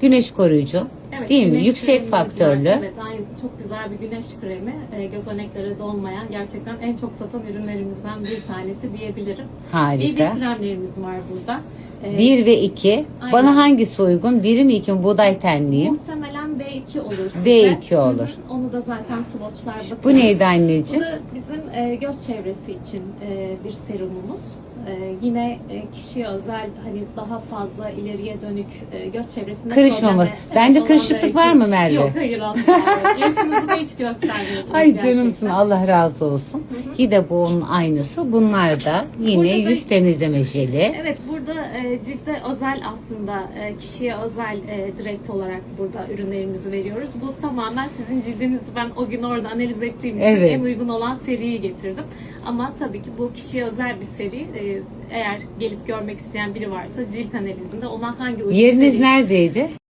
güneş koruyucu. Evet, değil mi? Yüksek kremimiz var. faktörlü. Evet, aynı çok güzel bir güneş kremi. E, gözeneklere dolmayan gerçekten en çok satan ürünlerimizden bir tanesi diyebilirim. Harika. BB kremlerimiz var burada. E, 1 ve 2. Aynen. Bana hangisi uygun? 1 mi 2 mi? Buğday tenliyim. Muhtemelen B2 olur size. B2 olur. Hı hı. Onu da zaten swatchlarda Bu koyarız. neydi Bu anneciğim? da bizim e, göz çevresi için e, bir serumumuz. E, yine e, kişiye özel hani daha fazla ileriye dönük e, göz çevresinde Kırışmama. problemi- Bende Evet, kırışıklık olanlar var için- mı Merve? Yok hayır asla. Yaşınızı da hiç göstermiyorsunuz Ay gerçekten. canımsın Allah razı olsun. Yine bu onun aynısı. Bunlar da yine Burada da- yüz temizleme jeli. Evet burada e, cilde özel aslında e, kişiye özel e, direkt olarak burada ürünlerimizi veriyoruz. Bu tamamen sizin cildinizi ben o gün orada analiz ettiğim için Evet. en uygun olan seriyi getirdim. Ama tabii ki bu kişiye özel bir seri. E, eğer gelip görmek isteyen biri varsa cilt analizinde ona hangi uygun Yeriniz seri- neredeydi?